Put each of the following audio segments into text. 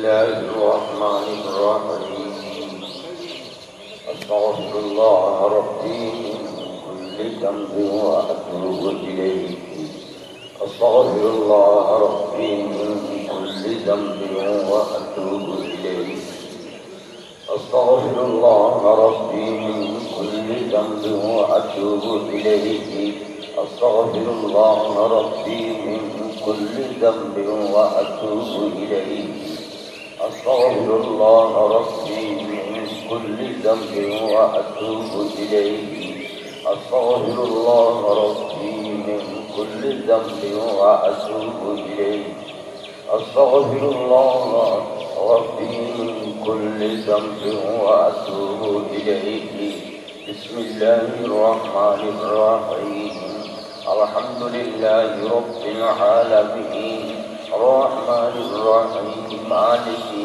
الله الرحمن الرحيم أستغفر الله ربي من كل ذنب وأتوب إليه أستغفر الله ربي من كل ذنب وأتوب إليه أستغفر الله ربي من كل ذنب وأتوب إليه أستغفر الله ربي من كل ذنب وأتوب إليه أستغفر الله ربي من كل ذنب وأتوب إليه. أستغفر الله ربي من كل ذنب وأتوب إليه. أستغفر الله ربي من كل ذنب وأتوب إليه. بسم الله الرحمن الرحيم. الحمد لله رب العالمين. الرحمن الرحيم. مالك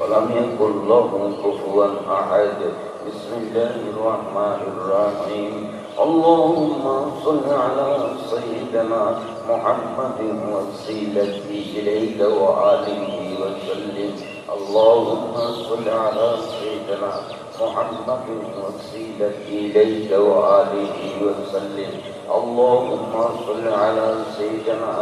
ولم يكن له كفوا أحد. بسم الله الرحمن الرحيم. اللهم صل على سيدنا محمد وسيلتي إليك وآله وسلم. اللهم صل على سيدنا محمد وسيلتي إليك وآله وسلم. اللهم صل على سيدنا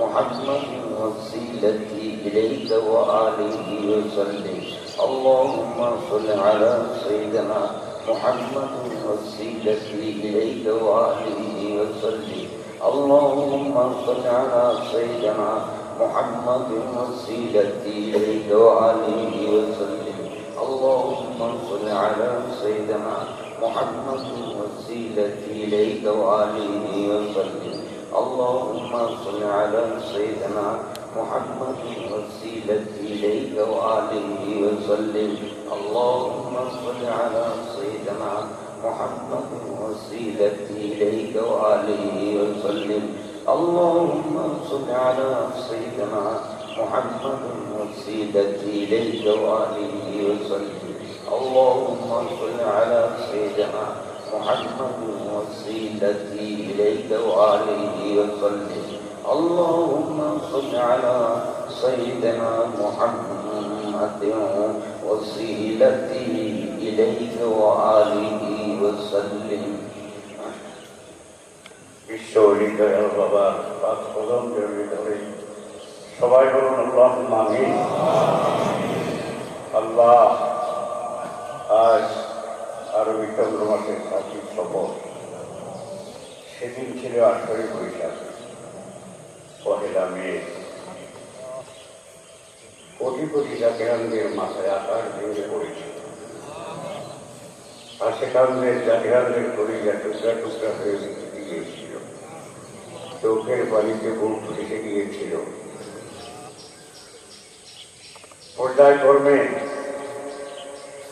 محمد وسيلتي إليك وآله وسلم اللهم صل على سيدنا محمد وسيلتي إليك وآله وسلم اللهم صل على سيدنا محمد وسيلتي إليك وآله وسلم اللهم صل على سيدنا محمد وسيلتي إليك وآله وسلم اللهم صل على سيدنا محمد وسيلتي إليك وآله وسلم. اللهم صل على سيدنا محمد وسيلتي إليك وآله وسلم. اللهم صل على سيدنا محمد وسيلتي إليك وآله وسلم. اللهم صل على سيدنا محمد وسيلتي إليك وآله وسلم. اللهم صل على سيدنا محمد وسيلتي إليك وآله وسلم বিশ্ব হৃদয় বাবা পাঁচ প্রথম হৃদয় সবাই বলুন আল্লাহ মামি আল্লাহ আজ আরবি চন্দ্র মাসের সাথী সফর সেদিন ছিল আঠারোই বৈশাখ পহেলা মে মাথায় আকার ভেঙে পড়েছিল আর কলিজা টুকরা টুকরা হয়ে গিয়েছিল চোখের পানিতে বুক গিয়েছিল।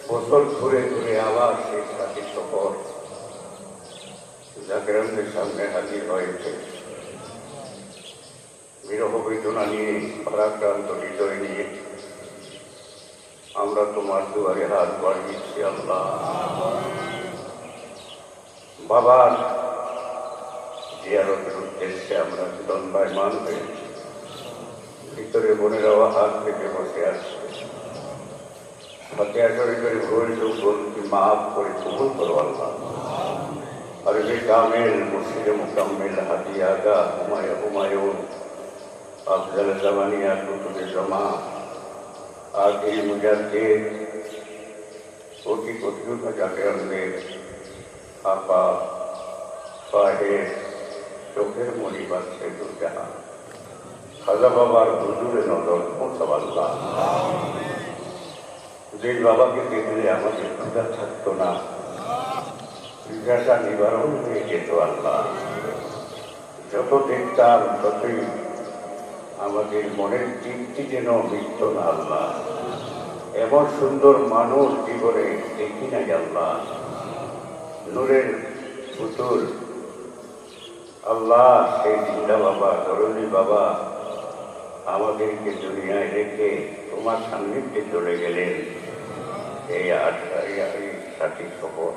বছর ঘুরে ঘুরে আবার সেই সাথী সফর জাগরণের সামনে হাজির হয়েছে। বিরহ বেদনা নিয়ে পরাক্রান্ত হৃদয় নিয়ে আমরা তোমার দুয়ারে হাত বাড়িয়েছি, আল্লাহ। বাবার জিয়ারতের উদ্দেশ্যে আমরা দণ্ডায়মান হয়েছি ভিতরে বোনেরাও হাত থেকে বসে আছে। হাতে আসরে করে ভুল চোখ বলছি মাফ করে কবুল করো, আল্লাহ। আর যে কামেল মুর্শিদে মুকাম্মেল হাতি আগা হুমায় হুমায়ুন আফজাল জামানিয়া কুতুবে জমা আগে মুজাদ্দে কোটি কোটি যাকে আমাদের আপা সাহেব চোখের মনি বাচ্চে দুর্জাহা খাজা বাবার হুজুরে নজর পৌঁছাবাল্লাহ যে বাবাকে দেখলে আমাদের ক্ষুদা থাকতো না জিজ্ঞাসা নিবারণ হয়ে যেত আল্লাহ যত দেখতাম ততই আমাদের মনের তৃপ্তি যেন মিলত না আল্লাহ। এমন সুন্দর মানুষ জীবনে দেখি না আল্লাহ। নূরের পুতুল। আল্লাহ, সেই জিন্দা বাবা দরুনি বাবা, আমাদেরকে দুনিয়ায় রেখে তোমার সান্নিধ্যে চলে গেলেন। এই আট এই সাথী সফর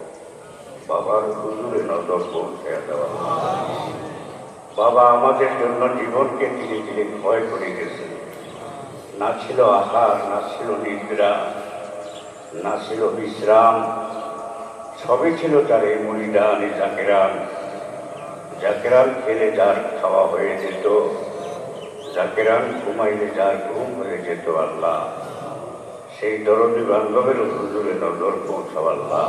বাবার হুজুরে নজর পৌঁছে দেওয়া। বাবা আমাদের জন্য জীবনকে ধীরে ধীরে ক্ষয় করে গেছেন না ছিল আহার না ছিল নিদ্রা, না ছিল বিশ্রাম। সবই ছিল তার এই মনিদান এই জাকেরান। জাকেরান খেলে যার খাওয়া হয়ে যেত, জাকেরান ঘুমাইলে যার ঘুম হয়ে যেত আল্লাহ। সেই দরদি বান্ধবের হুজুরে নজর পৌঁছাও আল্লাহ।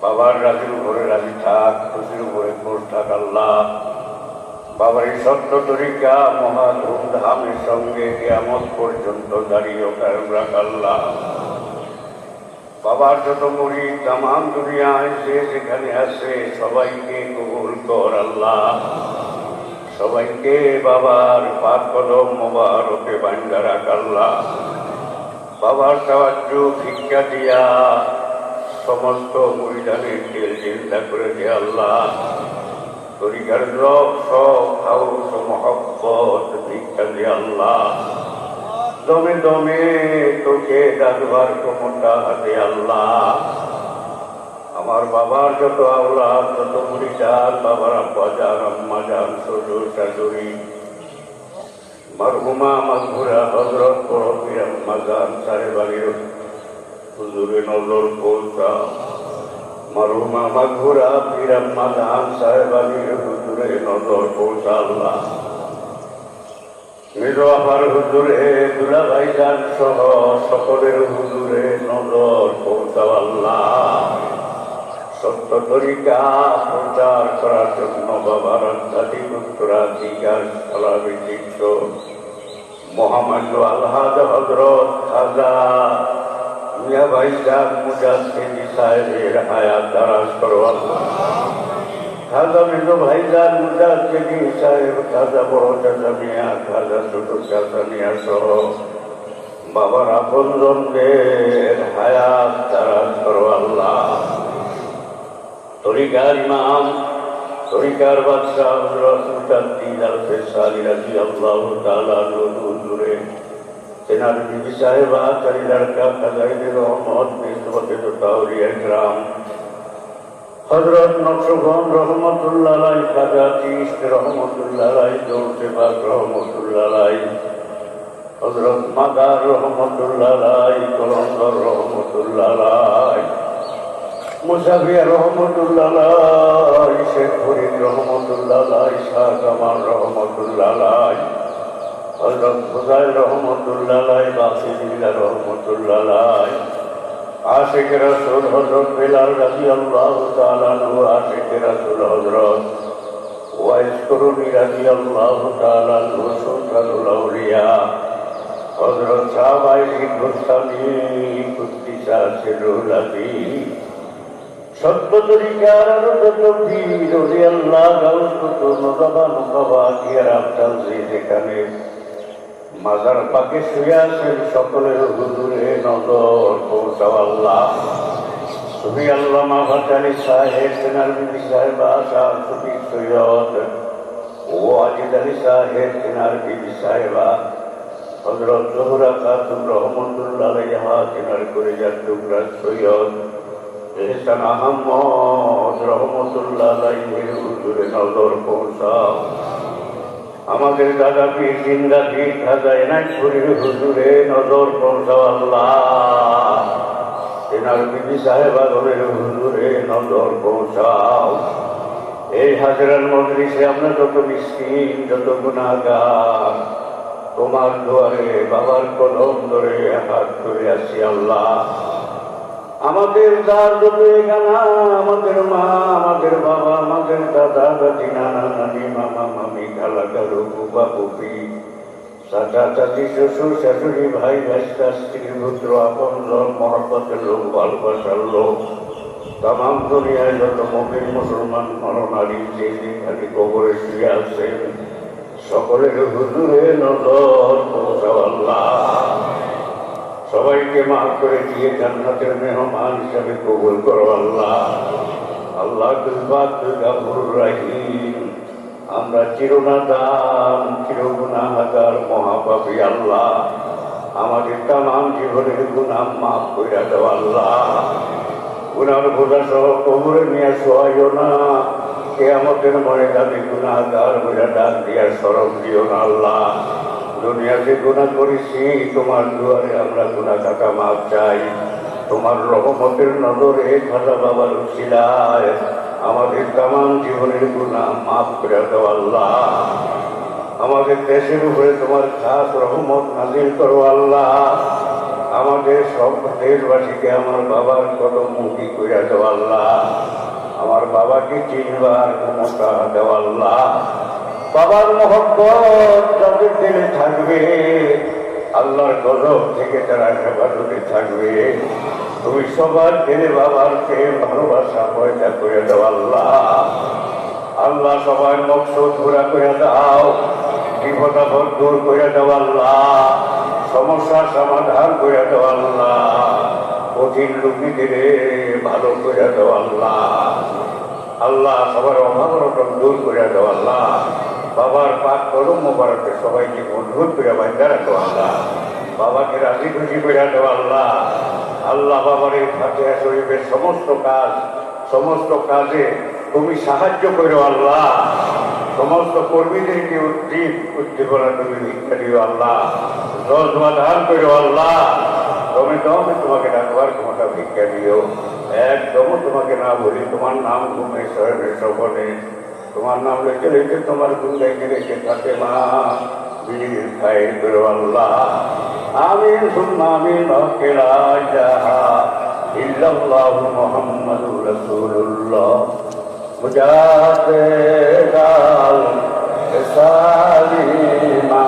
বাবার রাজির উপরে রাজি থাক খুশির উপরে খোঁজ থাক আল্লাহ। বাবার সত্য তরিকা, মহা ধুমধামের সঙ্গে কেয়ামত পর্যন্ত দাঁড়িয়ে কায়ম রাখ আল্লাহ বাবার যত মুড়ি তামাম দুনিয়ায় যে যেখানে আছে, সবাইকে কবুল কর আল্লাহ সবাইকে বাবার পাক কদম মোবারকে বান্ডা রাখ আল্লাহ বাবার সাহায্য ভিক্ষা দিয়া সমস্ত মরিদানের তেল চিন্তা করে দে আল্লাহ তরিকার সব হাউস মহব্বত আল্লাহ দমে দমে তোকে ডাকবার ক্ষমতা হাতে আল্লাহ আমার বাবার যত আওলাদ যত মুড়িদার বাবার আব্বা যান আম্মা যান শ্বশুর শাশুড়ি মারহুমা মাঘুরা হজরত পরবীর আম্মা যান সারে বাড়ির হুজুরে নজর পৌঁছা মারহুমা মাঘুরা পীর আম্মা যান সারে বাড়ির হুজুরে নজর পৌঁছা আল্লাহ মেজো হুজুরে দুলা ভাইজান সহ সকলের হুজুরে নজর পৌঁছাও আল্লাহ তরিকা প্রচার করার জন্য বাবার আধ্যাত্মিক উত্তরাধিকার স্থলাভিষিক্ত মহামান্য আলহাদ হজরত খাজা ভাইজান মুজাদ্দিন সাহেবের হায়াত দারাজ করো আল্লাহ খাজা মেজো ভাইজান মুজাদ্দিন সাহেব, খাজা বড় চাচা মিয়া খাজা ছোট চাচা মিয়া সহ বাবার আপনজনদের হায়াত দারাজ করো আল্লাহ। তরিকার ইমাম, তরিকার বাদশাহ, হযরত মুজাদ্দিদ আল ফেসালি রাদিয়াল্লাহু তাআলা হুজুরে তেনার বিবি সাহেবা তারি লড়কা খাজাইদের রহমত নিসবতে তো তাওরিয়া গ্রাম হযরত নকশবন রহমতুল্লাহ খাজা চিস্ত রহমতুল্লাহ বাগ রহমতুল্লাহ হযরত মাদার রহমতুল্লাহ কলন্দর রহমতুল্লাহ মুসাফিয়া রহমতুল্লাহ শেখ ফরিদ রহমতুল্লাহ শাহ কামাল রহমতুল্লাহ হজরত খুদাই রহমতুল্লাহ আলাই বাসিদুল্লাহ রহমতুল্লাহ আশিক রাসূল হযরত বিলাল রাদিয়াল্লাহু তাআলা আনহু আশিক রাসূল হযরত ওয়াইস করুনি রাদিয়াল্লাহু তাআলা আনহু, সুলতানুল আউলিয়া। হযরত সাহাবাই গোস্বামী কুদ্দিসা সিরুল আযীম সত্যতরিকার আনন্দ বীর ওরে আল্লাহ গাউসত নজাবা নকাবা দিয়ার আফতাল যেখানে মাজার পাকে শুয়ে আছেন সকলের হুজুরে নজর পৌঁছাও আল্লাহ। তুমি আল্লাহ মাভাতালি সাহেব, তেনার বিবি সাহেব আশা সুবি সৈয়দ। ও আজিদ আলী সাহেব, তেনার বিবি সাহেবা। হজরত জহুরা খাতুন রহমতুল্লাহ আলাইহা তেনার করে যার টুকরা সৈয়দ। এহসান আহমদ রহমতুল্লাহ আলাইহির হুজুরে নজর পৌঁছাও। আমাদের দাদা পীর জিন্দা পীর খাজা এনায়তপুরের হুজুরে নজর পৌঁছাও আল্লাহ তেনার বিবি সাহেবা ঘরের হুজুরে নজর পৌঁছাও। এই হাজরার মজলিসে আমরা যত মিসকিন, যত গুণাগার তোমার দুয়ারে বাবার কলম ধরে হাত ধরে আসি আল্লাহ। আমাদের দার যত গানা আমাদের মা, আমাদের বাবা, আমাদের দাদা, দাদি, নানা, নানি, মামা, মামি, খালা কালু বুবা বুপি চাচা, চাচি, শ্বশুর, শাশুড়ি, ভাই ভাইস্তা স্ত্রী, পুত্র, আপন, লোক মহব্বতের লোক, ভালোবাসার লোক, তামাম দুনিয়ায় যত মমিন মুসলমান, নরনারী, যে যেখানে কবরে শুয়ে আছেন সকলের হুজুরে নজর আল্লাহ। সবাইকে মাফ করে দিয়ে জান্নাতের মেহমান হিসাবে কবুল করো আল্লাহ। আল্লাহ আমরা চিরনাদান, চিরগুনাহাগার মহাপাপী আল্লাহ। আমাদের তামাম জীবনের গুনাহ মাফ করে দাও আল্লাহ। গুনার বোঝা সহ কবরে নিয়ে শোয়াইও না। কে আমাদের মনে দাবি গুনাহগার বলে ডাক দিয়া সরব দিও না আল্লাহ। দুনিয়াতে গুণা করেছি, তোমার দুয়ারে আমরা গুণা কাটা মাপ চাই। তোমার রহমতের নজরে খাজা বাবার উচিলায়। আমাদের তামাম জীবনের গুণা মাফ করে দাও আল্লাহ। আমাদের দেশের উপরে তোমার খাস রহমত নাজিল করো আল্লাহ। আমাদের সব দেশবাসীকে আমার বাবার কত মুখী করে দাও আল্লাহ। আমার বাবাকে চিনবার ক্ষমতা দেও আল্লাহ। বাবার মহব্বত যাদের দিলে থাকবে। আল্লাহর গজব থেকে তারা হেফাজতে থাকবে। তুমি সবার দিলে বাবারকে ভালোবাসা পয়সা করে দাও আল্লাহ। আল্লাহ সবাই মকসদ ঘোরা করে দাও। বিপদ আপদ দূর করে দাও আল্লাহ। সমস্যার সমাধান করে দাও আল্লাহ। কঠিন রুগীদের ভালো করে দাও আল্লাহ। আল্লাহ সবার অভাব দূর করে দাও আল্লাহ। বাবার পাক করুম মোবারকে সবাইকে মজবুত করে বান্ধা রাখো আল্লাহ। বাবাকে রাজি খুশি করে দাও আল্লাহ। আল্লাহ বাবার এই ফাতিহা শরীফের সমস্ত কাজ, সমস্ত কাজে তুমি সাহায্য করো আল্লাহ। সমস্ত কর্মীদেরকে উদ্দীপ, উদ্দীপনা তুমি ভিক্ষা দিও আল্লাহ। ধান করো আল্লাহ। তুমি দমে তোমাকে ডাকবার ক্ষমতা ভিক্ষা দিও। একদম তোমাকে না বলি, তোমার নাম ঘুমে শহরে সবনে তোমার নাম রেখে রেখে তোমার গুণ রেখে রেখে থাকে মা। বীর খাই আল্লাহ আমিন সুন্নামিন অকেলা যাহা ইল্লাল্লাহু মুহাম্মাদুর রাসূলুল্লাহ। মুজাতে গাল সালিমা।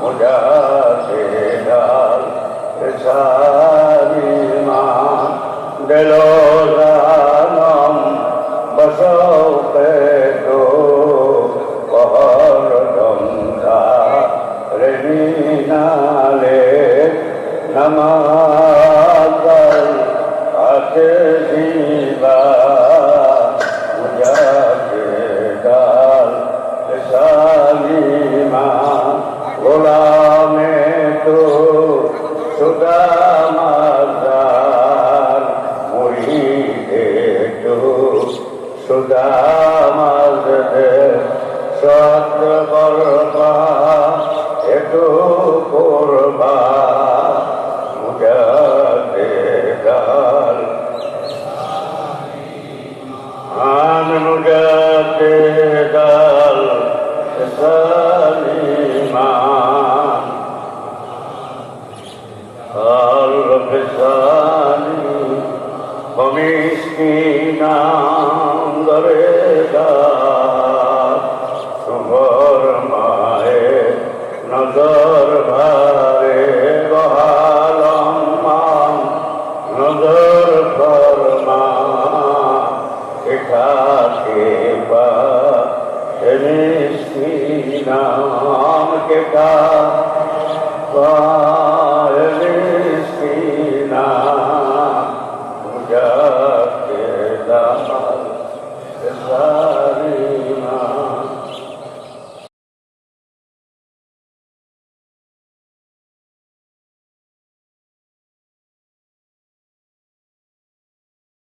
মুজাতে গাল সালিমা। দেলো জানম বসো نماز নজর ফরমা পা? মিষ্টি নাম কে কা